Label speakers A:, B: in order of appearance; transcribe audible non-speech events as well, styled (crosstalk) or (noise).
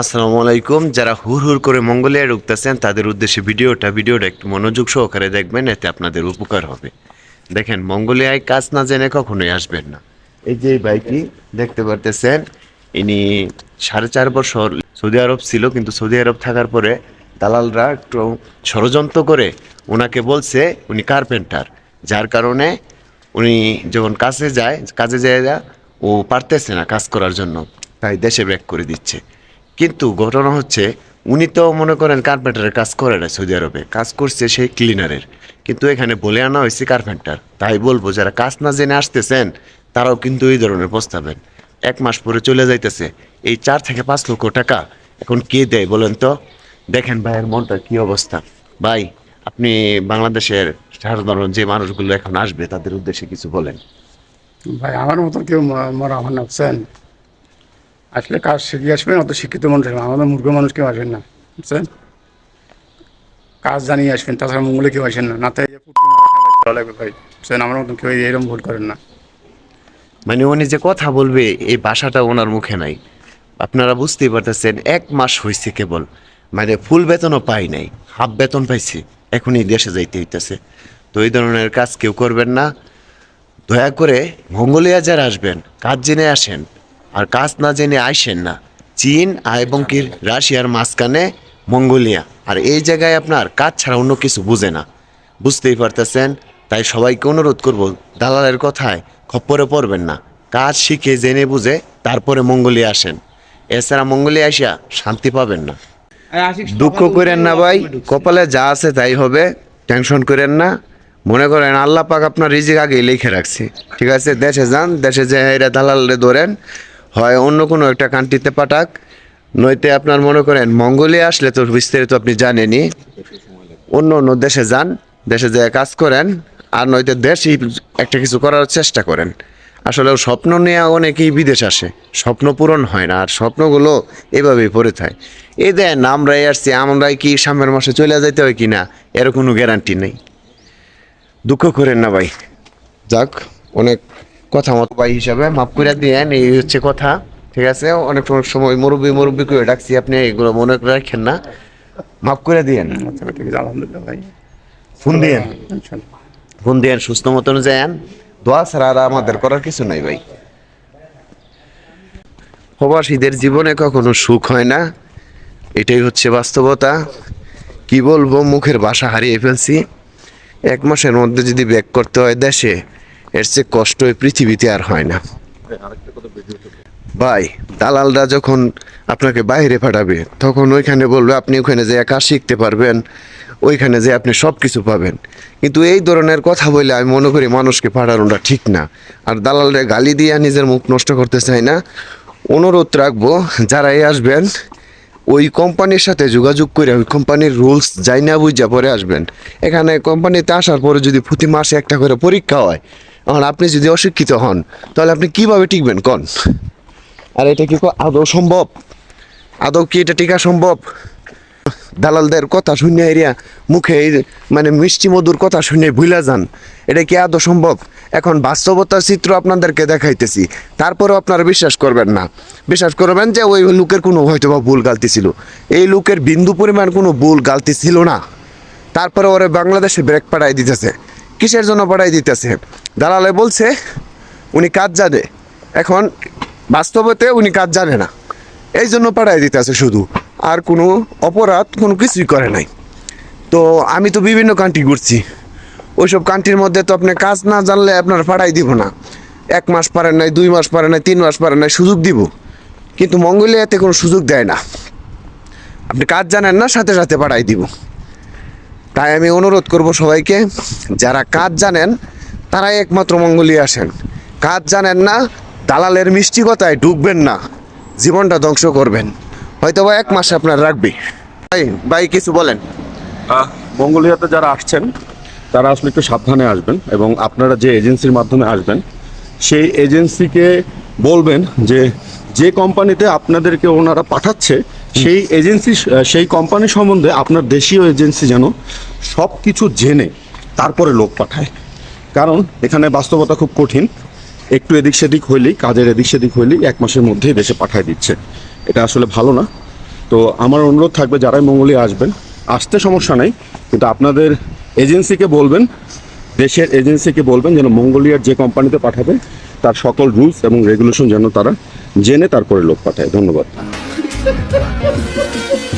A: আসসালামু আলাইকুম। যারা হুর হুর করে মঙ্গোলিয়ায় ঢুকতেছেন তাদের উদ্দেশ্যে ভিডিওটা ভিডিওটা একটু মনোযোগ সহকারে দেখবেন, এতে আপনাদের উপকার হবে। দেখেন, মঙ্গোলিয়ায় কাজ না জেনে কখনোই আসবেন না। এই যে বাইকটি দেখতে পারতেছেন, ইনি সাড়ে চার বছর সৌদি আরব ছিল, কিন্তু সৌদি আরব থাকার পরে দালালরা একটু ষড়যন্ত্র করে ওনাকে বলছে, উনি কার্পেন্টার। যার কারণে উনি যখন কাজে যায় কাজে যায়, ও পারতেছে না কাজ করার জন্য। তাই দেশে ব্যাক করে দিচ্ছে। কিন্তু ঘটনা হচ্ছে, উনি তো মনে করেন কার্পেন্টারের কাজ করে না সৌদি আরবে, কাজ করছে সেই ক্লিনারের কিন্তু এখানে বলে আনা হয়েছে কার্পেন্টার তাই বলব, যারা কাজ না জেনে আসতেছেন, তারাও কিন্তু এই ধরনের প্রস্তাবেন এক মাস পরে চলে যাইতেছে। এই চার থেকে পাঁচ লক্ষ টাকা এখন কে দেয় বলেন তো? দেখেন ভাইয়ের মনটা কি অবস্থা। ভাই, আপনি বাংলাদেশের সাধারণ যে মানুষগুলো এখন আসবে, তাদের উদ্দেশ্যে কিছু বলেন।
B: ভাই, আমার মতো কেউ মরা নামছেন আসলে কাজ শিখে আসবেন, অত শিক্ষিত মানুষ আমাদের মূর্খ মানুষ কেউ আসবেন না। বুঝছেন? কাজ জানিয়ে আসবেন, তাছাড়া মঙ্গলে কেউ আসেন না। না তাই লাগবে ভাই বুঝছেন? আমার মতন কেউ এরকম ভুল করেন না।
A: মানে উনি যে কথা বলবে, এই ভাষাটা ওনার মুখে নাই। আপনারা বুঝতেই পারতেছেন, এক মাস হয়েছে কেবল। মানে ফুল বেতনও পাই নাই, হাফ বেতন পাইছি, এখনই দেশে যাইতে হইতেছে। তো এই ধরনের কাজ কেউ করবেন না। দয়া করে মঙ্গলিয়া যারা আসবেন, কাজ জেনে আসেন। আর কাজ না জেনে আইসেন না। চীন এবং কি রাশিয়ার মাঝখানে মঙ্গোলিয়া। আর এই জায়গায় আপনার কাজ ছাড়া অন্য কিছু বুঝে না। বুঝতেই পারতেছেন? তাই সবাইকে অনুরোধ করব দালালের কথায় খপ্পরে পড়বেন না। কাজ শিখে জেনে বুঝে তারপরে মঙ্গোলিয়া আসেন। এছাড়া মঙ্গোলিয়া আসিয়া শান্তি পাবেন না। দুঃখ করেন না ভাই। কপালে যা আছে তাই হবে টেনশন করেন না। মনে করেন আল্লাহ পাক আপনার রিজিক আগেই লিখে রাখছে। ঠিক আছে দেশে যান দেশে যে এরা দালালে ধরেন হয় অন্য কোনো একটা কান্ট্রিতে পাঠাক নইতে আপনার মনে করেন মঙ্গোলিয়া আসলে তো বিস্তারিত আপনি জানেনই, অন্য অন্য দেশে যান, দেশে যেয়ে কাজ করেন, আর নয়তো দেশই একটা কিছু করার চেষ্টা করেন। আসলে স্বপ্ন নিয়ে অনেকেই বিদেশ আসে, স্বপ্ন পূরণ হয় না, আর স্বপ্নগুলো এভাবেই পড়ে থাকে। এই দেন আমরাই আসছি, আমরাই কি সামনের মাসে চলে যাইতে হয় কি না এর কোনো গ্যারান্টি নেই। দুঃখ করেন না ভাই। যাক, অনেক কথা মতো ভাই হিসাবে মাফ করে দিয়েন এই হচ্ছে কথা ঠিক আছে? অনেক অনেক সময় মুরব্বী মুরব্বী করে ডাকছি আপনি এগুলো মনে করে রাখেন না। মাফ করে দিয়েন
B: আচ্ছা আলহামদুলিল্লাহ ভাই।
A: ফোন দিয়েন ফোন দিয়েন সুস্থ মতন যান। দোয়া ছাড়া আর আমাদের করার কিছু নাই ভাই। প্রবাসীদের জীবনে কখনো সুখ হয় না। এটাই হচ্ছে বাস্তবতা। কি বলব মুখের ভাষা হারিয়ে ফেলছি। এক মাসের মধ্যে যদি ব্যাক করতে হয় দেশে এর চেয়ে কষ্ট এই পৃথিবীতে আর হয় না। ভাই দালালরা যখন আপনাকে বাইরে পাঠাবে তখন ওইখানে বলবে আপনি ওখানে যে কাজ শিখতে পারবেন ওইখানে যে আপনি সব কিছু পাবেন। কিন্তু এই ধরনের কথা বলে আমি মনে করি মানুষকে পাঠানোটা ঠিক না। আর দালালরা গালি দিয়ে নিজের মুখ নষ্ট করতে চাই না। অনুরোধ রাখব যারাই আসবেন ওই কোম্পানির সাথে যোগাযোগ করে ওই কোম্পানির রুলস যাই না বুঝা পরে আসবেন। এখানে কোম্পানিতে আসার পরে যদি প্রতি মাসে একটা করে পরীক্ষা হয় এখন আপনি যদি অশিক্ষিত হন তাহলে আপনি কীভাবে টিকবেন? কন। আর এটা কি আদৌ সম্ভব? আদৌ কি এটা টিকা সম্ভব? দালালদের কথা শুনে এরিয়া মুখে মানে মিষ্টি মধুর কথা শুনে ভুলে যান। এটা কি আদৌ সম্ভব? এখন বাস্তবতার চিত্র আপনাদেরকে দেখাইতেছি। তারপরেও আপনারা বিশ্বাস করবেন না। বিশ্বাস করবেন যে ওই লোকের কোনো হয়তো বা ভুল গালতি ছিল। এই লোকের বিন্দু পরিমাণ কোনো ভুল গালতি ছিল না। তারপরে ওরা বাংলাদেশে ব্রেক পাঠাই দিতেছে। কিসের জন্য পাঠাই দিতেছে? দালালে বলছে, উনি কাজ জানে। এখন বাস্তবতে উনি কাজ জানে না। এই জন্য পাঠাই দিতেছে শুধু। আর কোনো অপরাধ কোনো কিছুই করে নাই। তো আমি তো বিভিন্ন কান্ট্রি ঘুরছি। ওইসব কান্ট্রির মধ্যে তো আপনি কাজ না জানলে আপনার পাঠাই দিব না। এক মাস পারেন নাই, দুই মাস পারেন নাই, তিন মাস পারেন নাই, সুযোগ দিব। কিন্তু মঙ্গোলিয়াতে কোনো সুযোগ দেয় না। আপনি কাজ জানেন না, সাথে সাথে পাঠাই দিব। তাই আমি অনুরোধ করব সবাইকে, যারা কাজ জানেন, তারাই একমাত্র মঙ্গলিয়ে আসেন। কাজ জানেন না, দালালের মিষ্টি কথায় ঢুকবেন না, জীবনটা ধ্বংস করবেন। হয়তো বা এক মাস আপনার রাখবে। ভাই ভাই, কিছু বলেন।
C: মঙ্গোলিয়াতে যারা আসছেন, তারা আসলে একটু সাবধানে আসবেন এবং আপনারা যে এজেন্সির মাধ্যমে আসবেন, সেই এজেন্সিকে বলবেন যে যে কোম্পানিতে আপনাদেরকে ওনারা পাঠাচ্ছে সেই এজেন্সি সেই কোম্পানি সম্বন্ধে আপনার দেশীয় এজেন্সি যেন সব কিছু জেনে তারপরে লোক পাঠায়। কারণ এখানে বাস্তবতা খুব কঠিন। একটু এদিক সেদিক হইলেই, কাজের এদিক সেদিক হইলেই এক মাসের মধ্যেই দেশে পাঠায় দিচ্ছে। এটা আসলে ভালো না। তো আমার অনুরোধ থাকবে, যারাই মঙ্গলিয়া আসবেন, আসতে সমস্যা নেই, কিন্তু আপনাদের এজেন্সিকে বলবেন, দেশের এজেন্সিকে বলবেন যেন মঙ্গোলিয়ার যে কোম্পানিতে পাঠাবে, তার সকল রুলস এবং রেগুলেশন যেন তারা জেনে তারপরে লোক পাঠায়। ধন্যবাদ। Thank (laughs) you.